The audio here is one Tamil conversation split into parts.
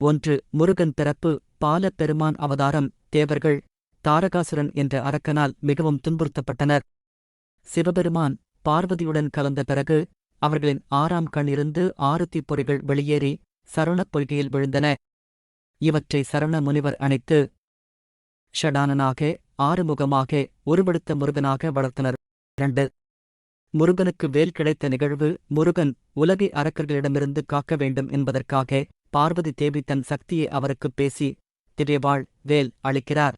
ஒன்று முருகன் பிறப்பு பாலப் பெருமான் அவதாரம் தேவர்கள் தாரகாசுரன் என்ற அரக்கனால் மிகவும் துன்புறுத்தப்பட்டனர். சிவபெருமான் பார்வதியுடன் கலந்த பிறகு அவர்களின் ஆறாம் கண் இருந்து பொறிகள் வெளியேறி சரணப் பொய்கையில் விழுந்தன. இவற்றை சரண முனிவர் அணைத்து ஷடானனாக ஆறுமுகமாக உருவெடுத்த முருகனாக வளர்த்தனர். இரண்டு முருகனுக்கு வேல் கிடைத்த நிகழ்வு முருகன் உலகை அரக்கர்களிடமிருந்து காக்க வேண்டும் என்பதற்காக பார்வதி தேவி தன் சக்தியை அவருக்குப் பேசி திவ்யவாள் வேல் அளிக்கிறார்.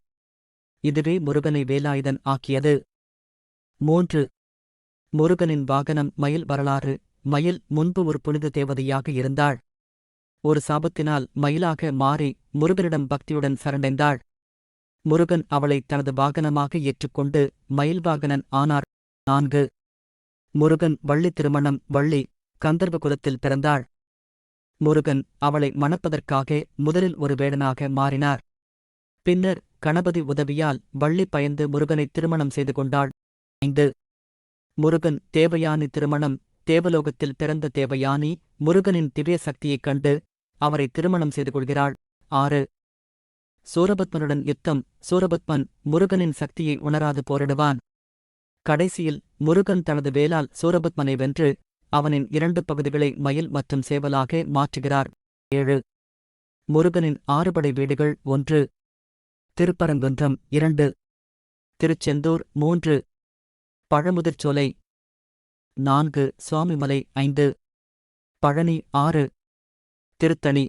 இதுவே முருகனை வேலாயுதன் ஆக்கியது. மூன்று. முருகனின் வாகனம் மயில் வரலாறு. மயில் முன்பு ஒரு புனித தேவதையாக இருந்தாள். ஒரு சாபத்தினால் மயிலாக மாறி முருகனிடம் பக்தியுடன் சரண்டைந்தாள். முருகன் அவளை தனது வாகனமாக ஏற்றுக்கொண்டு மயில் வாகனன் ஆனார். நான்கு. முருகன் வள்ளி திருமணம் வள்ளி கந்தர்வ குலத்தில் பிறந்தாள். முருகன் அவளை மணப்பதற்காக முதலில் ஒரு வேடனாக மாறினார். பின்னர் கணபதி உதவியால் வள்ளி பயந்து முருகனை திருமணம் செய்து கொண்டாள். ஐந்து. முருகன் தேவயானி திருமணம் தேவலோகத்தில் பிறந்த தேவயானி முருகனின் திவ்ய சக்தியைக் கண்டு அவரை திருமணம் செய்து கொள்கிறாள். ஆறு. சூரபத்மனுடன் யுத்தம் சூரபத்மன் முருகனின் சக்தியை உணராது போரிடுவான். கடைசியில் முருகன் தனது வேலால் சூரபத்மனை வென்று அவனின் இரண்டு பகுதிகளை மயில் மற்றும் சேவலாக மாற்றுகிறார். ஏழு. முருகனின் ஆறுபடை வீடுகள் ஒன்று. திருப்பரங்குன்றம் இரண்டு. திருச்செந்தூர் மூன்று. பழமுதிர்ச்சோலை நான்கு. சுவாமிமலை ஐந்து. பழனி ஆறு. திருத்தணி